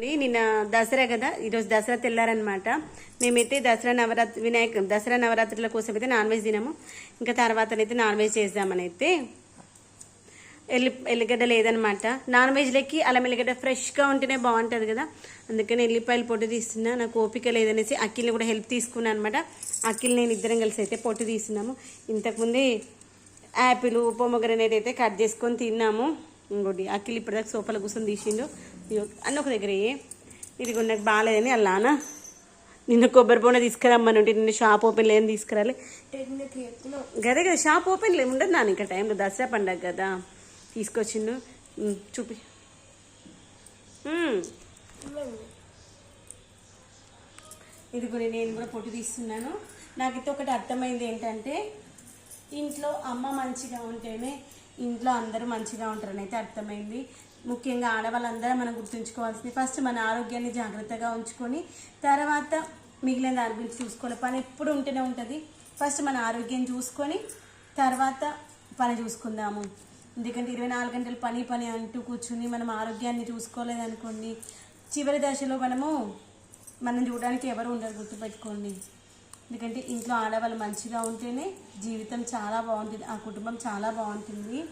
నిన్న దసరా కదా ఈరోజు దసరా తెల్లారనమాట మేమైతే దసరా నవరాత్రి వినాయక దసరా నవరాత్రుల కోసం అయితే నాన్ వెజ్ తినము. ఇంకా తర్వాత అయితే నాన్ వెజ్ చేద్దామని అయితే ఎల్లి ఎల్లిగడ్డ లేదనమాట నాన్ వెజ్లకి అల్లం ఎల్లిగడ్డ ఫ్రెష్గా ఉంటేనే బాగుంటుంది కదా. అందుకని ఎల్లిపాయలు పొట్టు తీస్తున్నా. నాకు ఓపిక లేదనేసి అక్కిల్ని కూడా హెల్ప్ తీసుకున్నాను అనమాట అక్కిల్ నేను ఇద్దరం కలిసి అయితే పొట్టు తీస్తున్నాము. ఇంతకుముందే యాపిల్ పొమ్మగ్రనేట్ అయితే కట్ చేసుకొని తిన్నాము. ఇంకోటి అక్కిల్ ఇప్పటిదాకా సోఫాలో కూర్చొని తీసిండు. అన్న ఒక దగ్గర ఇది నాకు బాగాలేదని అల్లానా నిన్న కొబ్బరి బోన తీసుకురమ్మని ఉంటే నిన్న షాప్ ఓపెన్ లేని తీసుకురాలి. గదే కదా షాప్ ఓపెన్ లే ఉండదు నాన్న ఇంకా టైంలో. దసరా పండగ కదా. తీసుకొచ్చిండు. చూపి. ఇది కూడా నేను కూడా పొట్టు తీస్తున్నాను. నాకైతే ఒకటి అర్థమైంది ఏంటంటే ఇంట్లో అమ్మ మంచిగా ఉంటేనే ఇంట్లో అందరూ మంచిగా ఉంటారని అయితే అర్థమైంది. ముఖ్యంగా ఆడవాళ్ళందరం మనం గుర్తుంచుకోవాల్సింది. ఫస్ట్ మన ఆరోగ్యాన్ని జాగ్రత్తగా ఉంచుకొని తర్వాత మిగిలిన దాని గురించి చూసుకోవాలి. పని ఎప్పుడు ఉంటూనే ఉంటుంది. ఫస్ట్ మన ఆరోగ్యం చూసుకొని తర్వాత పని చూసుకుందాము. ఎందుకంటే ఇరవై నాలుగు గంటలు పని పని అంటూ కూర్చుని మనం ఆరోగ్యాన్ని చూసుకోలేదనుకోండి చివరి దశలో మనము మనం చూడడానికి ఎవరు ఉండరు గుర్తుపెట్టుకోండి. ఎందుకంటే ఇంట్లో ఆడవాళ్ళు మంచిగా ఉంటేనే జీవితం చాలా బాగుంటుంది. ఆ కుటుంబం చాలా బాగుంటుంది.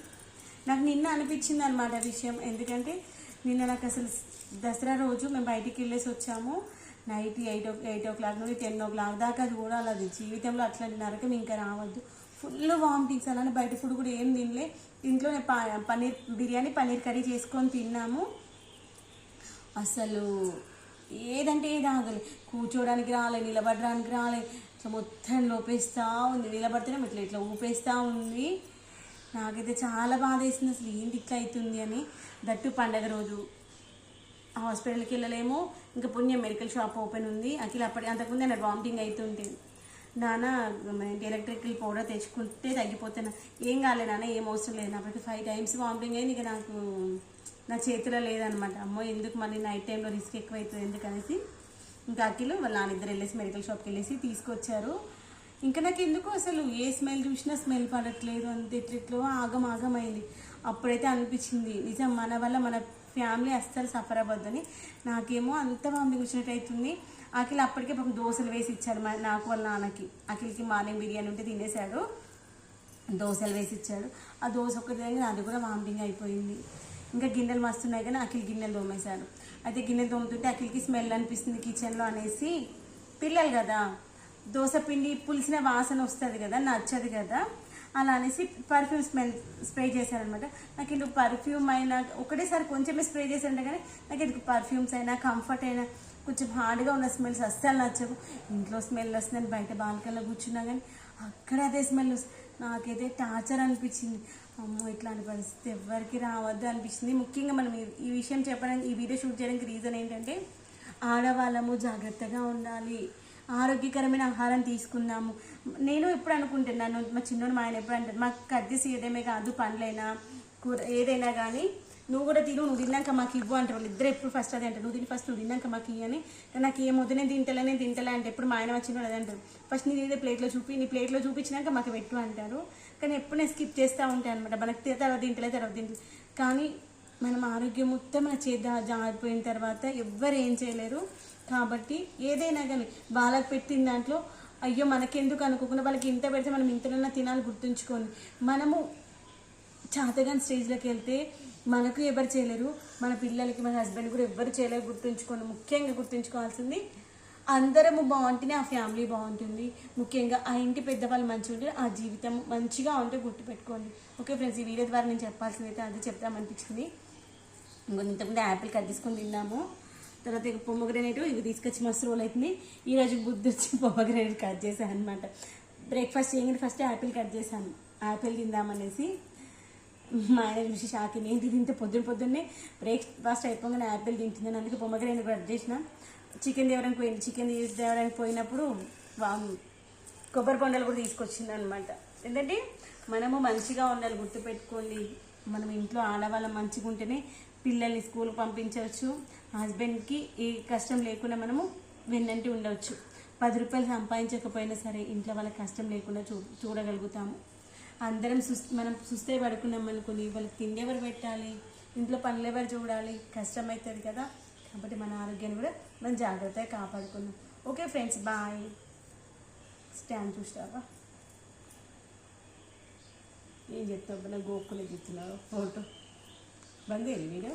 నాకు నిన్న అనిపించింది అనమాట విషయం. ఎందుకంటే నిన్న నాకు అసలు దసరా రోజు మేము బయటికి వెళ్ళేసి వచ్చాము. Night eight o eight o'clock నుండి టెన్ ఓ క్లాక్ దాకా చూడాలి అది జీవితంలో అట్లాంటి నరకం ఇంకా రావద్దు. ఫుల్ వామిటింగ్స్ అలానే బయట ఫుడ్ కూడా ఏం తినలే. ఇంట్లోనే ప- పన్నీర్ బిర్యానీ పన్నీర్ కర్రీ చేసుకొని తిన్నాము. అసలు ఏదంటే ఏది ఆగలే కూర్చోడానికి రాలే నిలబడడానికి రాలే. ఇట్లా మొత్తం లోపేస్తూ ఉంది. నిలబడితేనే ఇట్లా ఇట్లా ఊపేస్తూ ఉంది. నాకైతే చాలా బాధ వేసింది అసలు ఏంటి ఇట్లా అవుతుంది అని. దట్టు పండగ రోజు హాస్పిటల్కి వెళ్ళలేము. ఇంకా పుణ్యం మెడికల్ షాప్ ఓపెన్ ఉంది. అఖిల అప్పటి అంతకుముందు ఆయన వామిటింగ్ అవుతుంటే నాన్న ఎలక్ట్రికల్ పౌడర్ తెచ్చుకుంటే తగ్గిపోతున్నా. ఏం కాలే నాన్న ఏం అవసరం లేదు. అప్పటికి ఫైవ్ టైమ్స్ వామిటింగ్ అయింది. ఇక నాకు నా చేతిలో లేదనమాట. అమ్మో ఎందుకు మళ్ళీ నైట్ టైంలో రిస్క్ ఎక్కువ అవుతుంది ఎందుకనేసి ఇంకా అఖిలు వాళ్ళ నాన్నిద్దరు వెళ్ళేసి మెడికల్ షాప్కి వెళ్ళేసి తీసుకొచ్చారు. ఇంకా నాకు ఎందుకు అసలు ఏ స్మెల్ చూసినా స్మెల్ పడట్లేదు అంత ఇట్లిట్లో ఆగం ఆగం అయింది అప్పుడైతే అనిపించింది నిజం మన వల్ల మన ఫ్యామిలీ అస్సలు సఫర్ అవ్వద్దని. నాకేమో అంత బాగుంది కూర్చున్నట్టు అవుతుంది. అఖిల్ అప్పటికే పాపం దోశలు వేసి ఇచ్చాడు నాకు వాళ్ళ నాన్నకి. అఖిల్కి మార్నింగ్ బిర్యానీ ఉంటే తినేశాడు. దోశలు వేసి ఇచ్చాడు. ఆ దోశ ఒక్కటి దగ్గర అది కూడా వామిటింగ్ అయిపోయింది. ఇంకా గిన్నెలు మస్తున్నాయి కానీ అఖిల్ గిన్నెలు తోమేశాడు. అయితే గిన్నెలు తోముతుంటే అఖిల్కి స్మెల్ అనిపిస్తుంది కిచెన్లో అనేసి పిల్లలు కదా దోశ పిండి పులిసిన వాసన వస్తుంది కదా నచ్చదు కదా. అలా అనేసి పర్ఫ్యూమ్ స్మెల్ స్ప్రే చేశారనమాట. నాకు ఇందుకు పర్ఫ్యూమ్ అయినా ఒకటేసారి కొంచెమే స్ప్రే చేశారంటే కానీ నాకు ఇందుకు పర్ఫ్యూమ్స్ అయినా కంఫర్ట్ అయినా కొంచెం హార్డ్గా ఉన్న స్మెల్స్ అస్సలు నచ్చవు. ఇంట్లో స్మెల్ వస్తుందని బయట బాల్కల్లో కూర్చున్నా కానీ అక్కడ అదే స్మెల్ వస్తుంది. నాకైతే టార్చర్ అనిపించింది. అమ్మో ఇట్లాంటి పరిస్థితి ఎవరికి రావద్దు అనిపించింది. ముఖ్యంగా మనం ఈ విషయం చెప్పడానికి ఈ వీడియో షూట్ చేయడానికి రీజన్ ఏంటంటే ఆడవాళ్ళము జాగ్రత్తగా ఉండాలి. ఆరోగ్యకరమైన ఆహారం తీసుకుందాము. నేను ఎప్పుడు అనుకుంటున్నాను మా చిన్నోడు మా ఆయన ఎప్పుడు అంటారు మాకు కద్ది సీయడమే ఏదేమే కాదు పండ్లైనా కూర ఏదైనా కానీ నువ్వు కూడా తిను నువ్వు తిన్నాక మాకు ఇవ్వు అంటారు. వాళ్ళు ఇద్దరు ఎప్పుడు ఫస్ట్ అదే అంటారు నువ్వు తిని ఫస్ట్ నువ్వు తిన్నాక మాకు ఇవ్వని నాకు ఏం వద్దు నేను తింటలే నేను తింటలే అంటే ఎప్పుడు మా ఆయన వచ్చిన అదే అంటారు. ఫస్ట్ నీ ఏదో ప్లేట్లో చూపి నీ ప్లేట్లో చూపించినాక మాకు పెట్టు అంటారు. కానీ ఎప్పుడు నేను స్కిప్ చేస్తూ ఉంటాను అనమాట మనకి తర్వాత తింటలే తర్వాత తింటలే. కానీ మనం ఆరోగ్యం మొత్తం మన చేత జారిపోయిన తర్వాత ఎవ్వరు ఏం చేయలేరు. కాబట్టి ఏదైనా కానీ వాళ్ళకి పెట్టిన దాంట్లో అయ్యో మనకెందుకు అనుకోకుండా వాళ్ళకి ఇంత పెడితే మనం ఇంతనన్నా తినాలి గుర్తుంచుకొని. మనము చాతగాని స్టేజ్లోకి వెళ్తే మనకు ఎవరు చేయలేరు. మన పిల్లలకి మన హస్బెండ్ కూడా ఎవరు చేయలేరు గుర్తుంచుకోండి ముఖ్యంగా గుర్తుంచుకోవాల్సింది అందరము బాగుంటేనే ఆ ఫ్యామిలీ బాగుంటుంది. ముఖ్యంగా ఆ ఇంటి పెద్దవాళ్ళు మంచిగా ఉంటే ఆ జీవితం మంచిగా ఉంటే గుర్తుపెట్టుకోండి. ఓకే ఫ్రెండ్స్ ఈ వీడియో ద్వారా నేను చెప్పాల్సింది అయితే అది చెప్తామనిపించింది ఇంతకుముందు యాపిల్ కట్ తీసుకొని తిన్నాము. తర్వాత ఇక పొమ్మగ్రనేటు ఇవి తీసుకొచ్చి మస్తు రోల్ అవుతుంది ఈరోజు బుద్ధి వచ్చి పొమ్మగ్రనేట్ కట్ చేశాను అనమాట బ్రేక్ఫాస్ట్ చేయగానే ఫస్ట్ యాపిల్ కట్ చేశాను. యాపిల్ తిందామనేసి మా ఆయన చూసి షాక్ నేను ఏంటి తింటే పొద్దున్న పొద్దున్నే బ్రేక్ఫాస్ట్ అయిపోగానే యాపిల్ తింటుందని అందుకే పొమ్మగ్రనేట్ కట్ చేసిన. చికెన్ దేవడానికి పోయింది చికెన్ దేవడానికి పోయినప్పుడు వా- కొబ్బరి బొండలు కూడా తీసుకొచ్చింది అనమాట ఎందుకంటే మనము మంచిగా ఉండాలి గుర్తుపెట్టుకోండి. మనం ఇంట్లో ఆడవాళ్ళం మంచిగా ఉంటేనే పిల్లల్ని స్కూల్కి పంపించవచ్చు. హస్బెండ్కి ఏ కష్టం లేకుండా మనము వెన్నంటి ఉండవచ్చు. పది రూపాయలు సంపాదించకపోయినా సరే ఇంట్లో వాళ్ళకి కష్టం లేకుండా చూ చూడగలుగుతాము. అందరం సుస్ మనం సుస్తే పడుకున్నాం అనుకుని వాళ్ళకి తిండి ఎవరు పెట్టాలి? ఇంట్లో పనులు ఎవరు చూడాలి? కష్టమవుతుంది కదా. కాబట్టి మన ఆరోగ్యాన్ని కూడా మనం జాగ్రత్తగా కాపాడుకున్నాం ఓకే ఫ్రెండ్స్ బాయ్ స్టాండ్ చూస్తావా? ఏం చెప్తావు? నా గోక్కునే చెప్తున్నావు. ఫోటో. బంద్ వీడియో